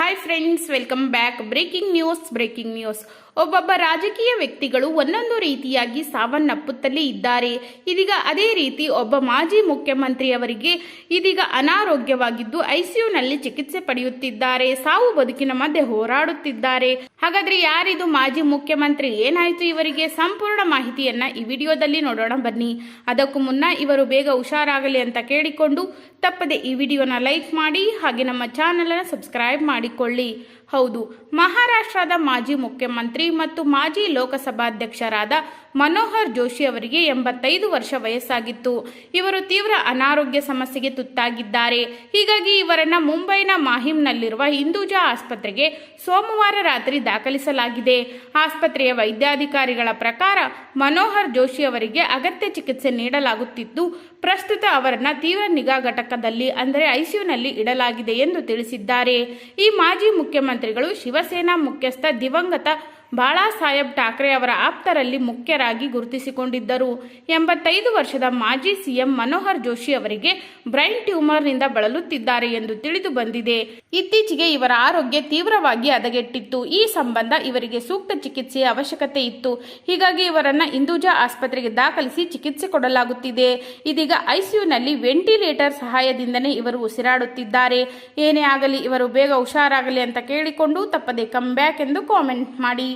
Hi friends welcome back breaking news breaking news ಒಬ್ಬೊಬ್ಬ ರಾಜಕೀಯ ವ್ಯಕ್ತಿಗಳು ಒಂದೊಂದು ರೀತಿಯಾಗಿ ಸಾವನ್ನಪ್ಪುತ್ತಲೇ ಇದ್ದಾರೆ. ಇದೀಗ ಅದೇ ರೀತಿ ಒಬ್ಬ ಮಾಜಿ ಮುಖ್ಯಮಂತ್ರಿಯವರಿಗೆ ಇದೀಗ ಅನಾರೋಗ್ಯವಾಗಿದ್ದು ಐಸಿಯುನಲ್ಲಿ ಚಿಕಿತ್ಸೆ ಪಡೆಯುತ್ತಿದ್ದಾರೆ. ಸಾವು ಬದುಕಿನ ಮಧ್ಯೆ ಹೋರಾಡುತ್ತಿದ್ದಾರೆ. ಹಾಗಾದ್ರೆ ಯಾರಿದು ಮಾಜಿ ಮುಖ್ಯಮಂತ್ರಿ? ಏನಾಯ್ತು ಇವರಿಗೆ? ಸಂಪೂರ್ಣ ಮಾಹಿತಿಯನ್ನ ಈ ವಿಡಿಯೋದಲ್ಲಿ ನೋಡೋಣ ಬನ್ನಿ. ಅದಕ್ಕೂ ಮುನ್ನ ಇವರು ಬೇಗ ಹುಷಾರಾಗಲಿ ಅಂತ ಕೇಳಿಕೊಂಡು ತಪ್ಪದೆ ಈ ವಿಡಿಯೋನ ಲೈಕ್ ಮಾಡಿ ಹಾಗೆ ನಮ್ಮ ಚಾನೆಲ್ ಸಬ್ಸ್ಕ್ರೈಬ್ ಮಾಡಿಕೊಳ್ಳಿ. ಹೌದು, ಮಹಾರಾಷ್ಟ್ರದ ಮಾಜಿ ಮುಖ್ಯಮಂತ್ರಿ ಮತ್ತು ಮಾಜಿ ಲೋಕಸಭಾಧ್ಯಕ್ಷರಾದ ಮನೋಹರ್ ಜೋಶಿ ಅವರಿಗೆ ಎಂಬತ್ತೈದು ವರ್ಷ ವಯಸ್ಸಾಗಿತ್ತು. ಇವರು ತೀವ್ರ ಅನಾರೋಗ್ಯ ಸಮಸ್ಯೆಗೆ ತುತ್ತಾಗಿದ್ದಾರೆ. ಹೀಗಾಗಿ ಇವರನ್ನು ಮುಂಬೈನ ಮಾಹಿಂನಲ್ಲಿರುವ ಹಿಂದೂಜಾ ಆಸ್ಪತ್ರೆಗೆ ಸೋಮವಾರ ರಾತ್ರಿ ದಾಖಲಿಸಲಾಗಿದೆ. ಆಸ್ಪತ್ರೆಯ ವೈದ್ಯಾಧಿಕಾರಿಗಳ ಪ್ರಕಾರ ಮನೋಹರ್ ಜೋಶಿ ಅವರಿಗೆ ಅಗತ್ಯ ಚಿಕಿತ್ಸೆ ನೀಡಲಾಗುತ್ತಿದ್ದು, ಪ್ರಸ್ತುತ ಅವರನ್ನು ತೀವ್ರ ನಿಗಾ ಘಟಕದಲ್ಲಿ ಅಂದರೆ ಐಸಿಯುನಲ್ಲಿ ಇಡಲಾಗಿದೆ ಎಂದು ತಿಳಿಸಿದ್ದಾರೆ. ಈ ಮಾಜಿ ಮುಖ್ಯಮಂತ್ರಿಗಳು ಶಿವಸೇನಾ ಮುಖ್ಯಸ್ಥ ದಿವಂಗತ ಬಾಳಾ ಸಾಹೇಬ್ ಠಾಕ್ರೆ ಅವರ ಆಪ್ತರಲ್ಲಿ ಮುಖ್ಯರಾಗಿ ಗುರುತಿಸಿಕೊಂಡಿದ್ದರು. ಎಂಬತ್ತೈದು ವರ್ಷದ ಮಾಜಿ ಸಿಎಂ ಮನೋಹರ್ ಜೋಶಿ ಅವರಿಗೆ ಬ್ರೈನ್ ಟ್ಯೂಮರ್ನಿಂದ ಬಳಲುತ್ತಿದ್ದಾರೆ ಎಂದು ತಿಳಿದು ಬಂದಿದೆ. ಇತ್ತೀಚೆಗೆ ಇವರ ಆರೋಗ್ಯ ತೀವ್ರವಾಗಿ ಹದಗೆಟ್ಟಿತ್ತು. ಈ ಸಂಬಂಧ ಇವರಿಗೆ ಸೂಕ್ತ ಚಿಕಿತ್ಸೆಯ ಅವಶ್ಯಕತೆ ಇತ್ತು. ಹೀಗಾಗಿ ಇವರನ್ನ ಇಂದೂಜಾ ಆಸ್ಪತ್ರೆಗೆ ದಾಖಲಿಸಿ ಚಿಕಿತ್ಸೆ ಕೊಡಲಾಗುತ್ತಿದೆ. ಇದೀಗ ಐಸಿಯುನಲ್ಲಿ ವೆಂಟಿಲೇಟರ್ ಸಹಾಯದಿಂದನೇ ಇವರು ಉಸಿರಾಡುತ್ತಿದ್ದಾರೆ. ಏನೇ ಆಗಲಿ ಇವರು ಬೇಗ ಹುಷಾರಾಗಲಿ ಅಂತ ಕೇಳಿಕೊಂಡು ತಪ್ಪದೆ ಕಮ್ ಬ್ಯಾಕ್ ಎಂದು ಕಾಮೆಂಟ್ ಮಾಡಿ.